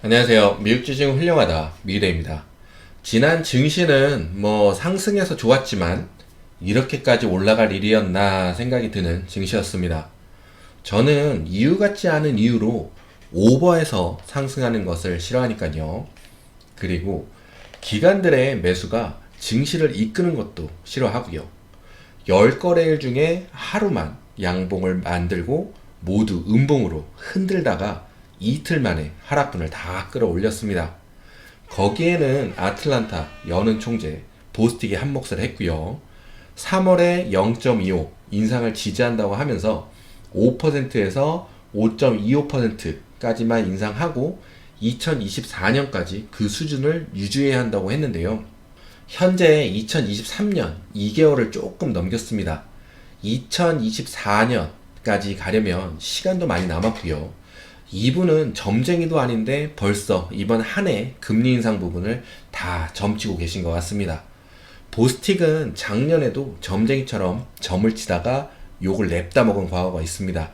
안녕하세요. 미국 주식 훌륭하다 미래입니다. 지난 증시는 뭐 상승해서 좋았지만 이렇게까지 올라갈 일이었나 생각이 드는 증시였습니다. 저는 이유 같지 않은 이유로 오버해서 상승하는 것을 싫어하니까요. 그리고 기관들의 매수가 증시를 이끄는 것도 싫어하고요. 10거래일 중에 하루만 양봉을 만들고 모두 음봉으로 흔들다가 이틀 만에 하락분을 다 끌어올렸습니다. 거기에는 아틀란타 여는 총재 보스틱이 한 몫을 했고요. 3월에 0.25 인상을 지지한다고 하면서 5%에서 5.25%까지만 인상하고 2024년까지 그 수준을 유지해야 한다고 했는데요. 현재 2023년 2개월을 조금 넘겼습니다. 2024년까지 가려면 시간도 많이 남았고요. 이분은 점쟁이도 아닌데 벌써 이번 한 해 금리 인상 부분을 다 점치고 계신 것 같습니다. 보스틱은 작년에도 점쟁이처럼 점을 치다가 욕을 냅다 먹은 과거가 있습니다.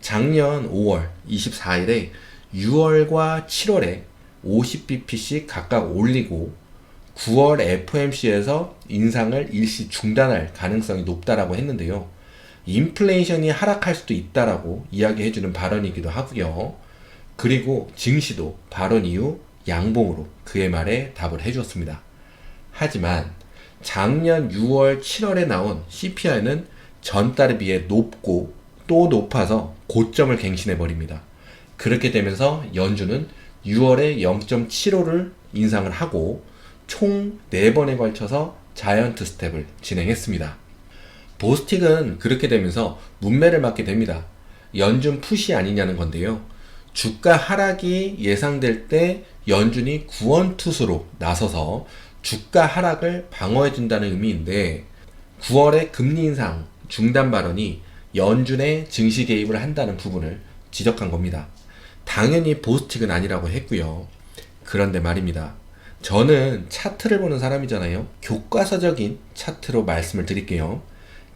작년 5월 24일에 6월과 7월에 50bp씩 각각 올리고 9월 FOMC에서 인상을 일시 중단할 가능성이 높다라고 했는데요. 인플레이션이 하락할 수도 있다라고 이야기해주는 발언이기도 하고요. 그리고 증시도 발언 이후 양봉으로 그의 말에 답을 해주었습니다. 하지만 작년 6월, 7월에 나온 CPI는 전달에 비해 높고 또 높아서 고점을 갱신해 버립니다. 그렇게 되면서 연준은 6월에 0.75를 인상을 하고 총 4번에 걸쳐서 자이언트 스텝을 진행했습니다. 보스틱은 그렇게 되면서 문매를 맞게 됩니다. 연준 푸시 아니냐는 건데요. 주가 하락이 예상될 때 연준이 구원투수로 나서서 주가 하락을 방어해준다는 의미인데 9월에 금리 인상 중단 발언이 연준의 증시 개입을 한다는 부분을 지적한 겁니다. 당연히 보스틱은 아니라고 했고요. 그런데 말입니다. 저는 차트를 보는 사람이잖아요. 교과서적인 차트로 말씀을 드릴게요.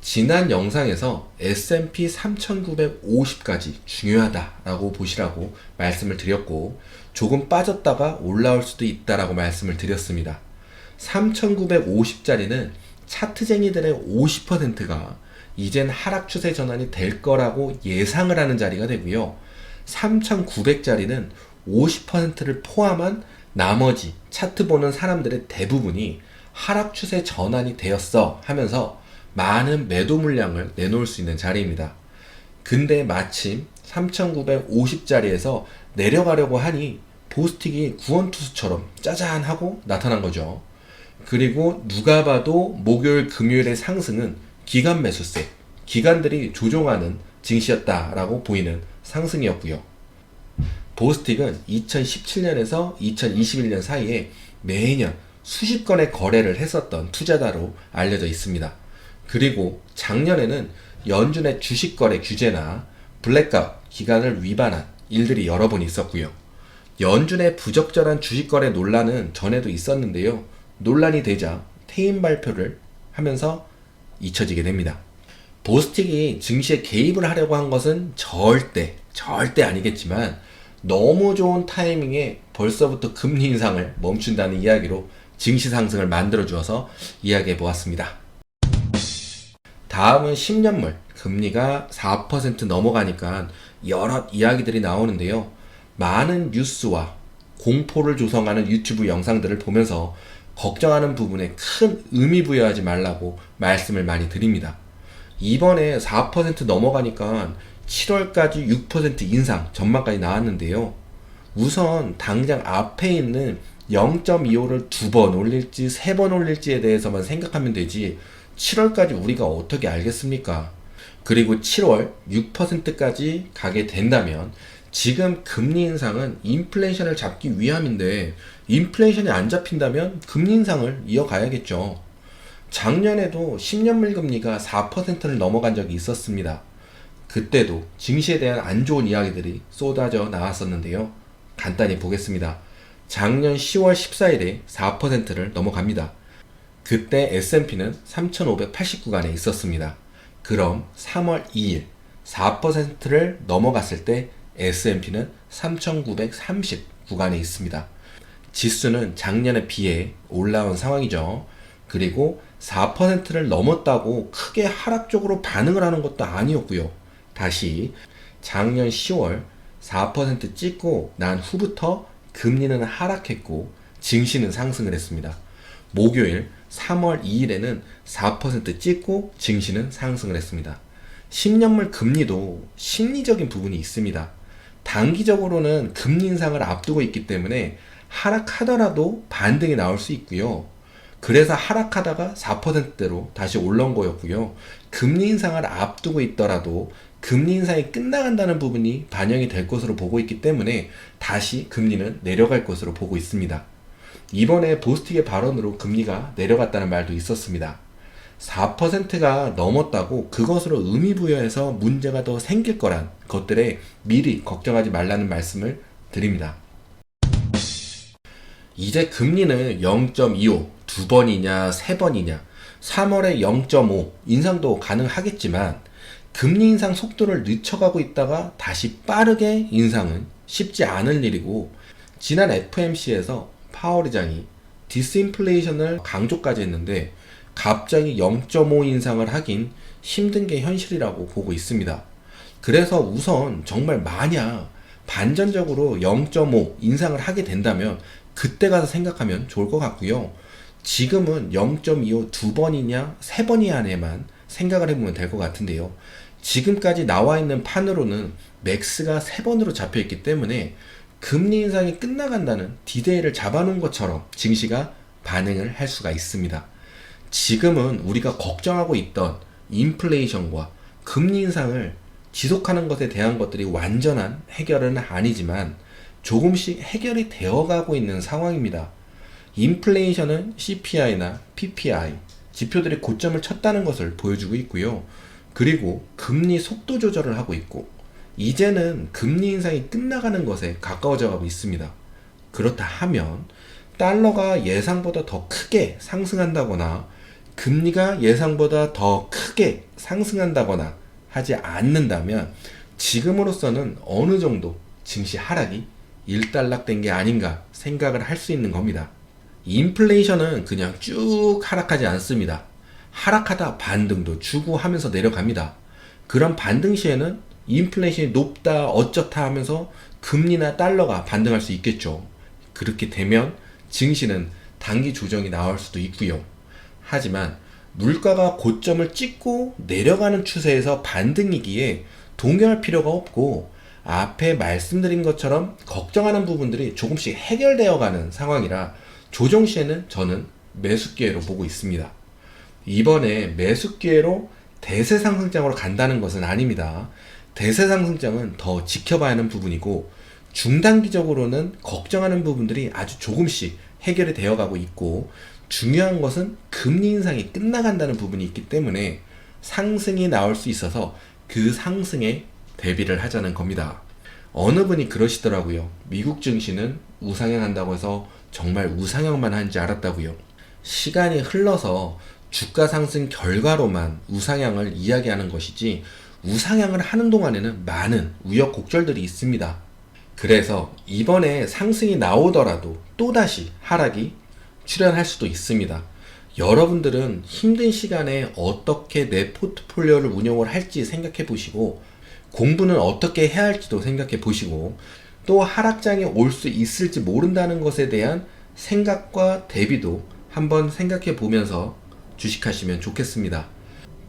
지난 영상에서 S&P 3950까지 중요하다라고 보시라고 말씀을 드렸고 조금 빠졌다가 올라올 수도 있다라고 말씀을 드렸습니다. 3950짜리는 차트쟁이들의 50%가 이젠 하락 추세 전환이 될 거라고 예상을 하는 자리가 되고요. 3900짜리는 50%를 포함한 나머지 차트 보는 사람들의 대부분이 하락 추세 전환이 되었어 하면서 많은 매도 물량을 내놓을 수 있는 자리입니다. 근데 마침 3950짜리에서 내려가려고 하니 보스틱이 구원투수처럼 짜잔 하고 나타난 거죠. 그리고 누가 봐도 목요일 금요일의 상승은 기간 매수세, 기관들이 조종하는 증시였다라고 보이는 상승이었고요. 보스틱은 2017년에서 2021년 사이에 매년 수십 건의 거래를 했었던 투자자로 알려져 있습니다. 그리고 작년에는 연준의 주식 거래 규제나 블랙아웃 기간을 위반한 일들이 여러 번 있었고요. 연준의 부적절한 주식 거래 논란은 전에도 있었는데요. 논란이 되자 퇴임 발표를 하면서 잊혀지게 됩니다. 보스틱이 증시에 개입을 하려고 한 것은 절대, 절대 아니겠지만 너무 좋은 타이밍에 벌써부터 금리 인상을 멈춘다는 이야기로 증시 상승을 만들어 주어서 이야기해 보았습니다. 다음은 10년물 금리가 4% 넘어가니까 여러 이야기들이 나오는데요. 많은 뉴스와 공포를 조성하는 유튜브 영상들을 보면서 걱정하는 부분에 큰 의미 부여하지 말라고 말씀을 많이 드립니다. 이번에 4% 넘어가니까 7월까지 6% 인상 전망까지 나왔는데요. 우선 당장 앞에 있는 0.25를 두 번 올릴지 세 번 올릴지에 대해서만 생각하면 되지 7월까지 우리가 어떻게 알겠습니까? 그리고 7월 6%까지 가게 된다면 지금 금리 인상은 인플레이션을 잡기 위함인데 인플레이션이 안 잡힌다면 금리 인상을 이어가야겠죠. 작년에도 10년물 금리가 4%를 넘어간 적이 있었습니다. 그때도 증시에 대한 안 좋은 이야기들이 쏟아져 나왔었는데요. 간단히 보겠습니다. 작년 10월 14일에 4%를 넘어갑니다. 그때 S&P는 3,589간에 있었습니다. 그럼 3월 2일 4%를 넘어갔을 때 S&P는 3,930 구간에 있습니다. 지수는 작년에 비해 올라온 상황이죠. 그리고 4%를 넘었다고 크게 하락적으로 반응을 하는 것도 아니었고요. 다시 작년 10월 4% 찍고 난 후부터 금리는 하락했고 증시는 상승을 했습니다. 목요일 3월 2일에는 4% 찍고 증시는 상승을 했습니다. 10년물 금리도 심리적인 부분이 있습니다. 단기적으로는 금리 인상을 앞두고 있기 때문에 하락하더라도 반등이 나올 수 있고요. 그래서 하락하다가 4%대로 다시 올라온 거였고요. 금리 인상을 앞두고 있더라도 금리 인상이 끝나간다는 부분이 반영이 될 것으로 보고 있기 때문에 다시 금리는 내려갈 것으로 보고 있습니다. 이번에 보스틱의 발언으로 금리가 내려갔다는 말도 있었습니다. 4%가 넘었다고 그것으로 의미 부여해서 문제가 더 생길 거란 것들에 미리 걱정하지 말라는 말씀을 드립니다. 이제 금리는 0.25, 두 번이냐, 세 번이냐, 3월에 0.5 인상도 가능하겠지만 금리 인상 속도를 늦춰가고 있다가 다시 빠르게 인상은 쉽지 않을 일이고 지난 FMC에서 파월 의장이 디스인플레이션을 강조까지 했는데 갑자기 0.5 인상을 하긴 힘든 게 현실이라고 보고 있습니다. 그래서 우선 정말 만약 반전적으로 0.5 인상을 하게 된다면 그때 가서 생각하면 좋을 것 같고요. 지금은 0.25 두 번이냐 세 번이냐에만 생각을 해보면 될 것 같은데요. 지금까지 나와 있는 판으로는 맥스가 세 번으로 잡혀 있기 때문에 금리 인상이 끝나간다는 디데이를 잡아놓은 것처럼 증시가 반응을 할 수가 있습니다. 지금은 우리가 걱정하고 있던 인플레이션과 금리 인상을 지속하는 것에 대한 것들이 완전한 해결은 아니지만 조금씩 해결이 되어가고 있는 상황입니다. 인플레이션은 CPI나 PPI 지표들이 고점을 쳤다는 것을 보여주고 있고요. 그리고 금리 속도 조절을 하고 있고 이제는 금리 인상이 끝나가는 것에 가까워져 가고 있습니다. 그렇다 하면 달러가 예상보다 더 크게 상승한다거나 금리가 예상보다 더 크게 상승한다거나 하지 않는다면 지금으로서는 어느 정도 증시 하락이 일단락된 게 아닌가 생각을 할 수 있는 겁니다. 인플레이션은 그냥 쭉 하락하지 않습니다. 하락하다 반등도 주고 하면서 내려갑니다. 그런 반등 시에는 인플레이션이 높다 어쩌다 하면서 금리나 달러가 반등할 수 있겠죠. 그렇게 되면 증시는 단기 조정이 나올 수도 있고요. 하지만 물가가 고점을 찍고 내려가는 추세에서 반등이기에 동요할 필요가 없고 앞에 말씀드린 것처럼 걱정하는 부분들이 조금씩 해결되어 가는 상황이라 조정 시에는 저는 매수 기회로 보고 있습니다. 이번에 매수 기회로 대세 상승장으로 간다는 것은 아닙니다. 대세 상승장은 더 지켜봐야 하는 부분이고 중단기적으로는 걱정하는 부분들이 아주 조금씩 해결이 되어 가고 있고 중요한 것은 금리 인상이 끝나간다는 부분이 있기 때문에 상승이 나올 수 있어서 그 상승에 대비를 하자는 겁니다. 어느 분이 그러시더라고요. 미국 증시는 우상향 한다고 해서 정말 우상향만 한지 알았다고요. 시간이 흘러서 주가 상승 결과로만 우상향을 이야기하는 것이지 우상향을 하는 동안에는 많은 우여곡절들이 있습니다. 그래서 이번에 상승이 나오더라도 또다시 하락이 출현할 수도 있습니다. 여러분들은 힘든 시간에 어떻게 내 포트폴리오를 운영을 할지 생각해 보시고 공부는 어떻게 해야 할지도 생각해 보시고 또 하락장에 올 수 있을지 모른다는 것에 대한 생각과 대비도 한번 생각해 보면서 주식하시면 좋겠습니다.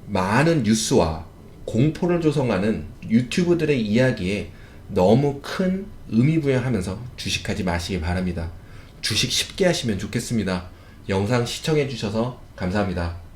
많은 뉴스와 공포를 조성하는 유튜브들의 이야기에 너무 큰 의미 부여하면서 주식하지 마시기 바랍니다. 주식 쉽게 하시면 좋겠습니다. 영상 시청해 주셔서 감사합니다.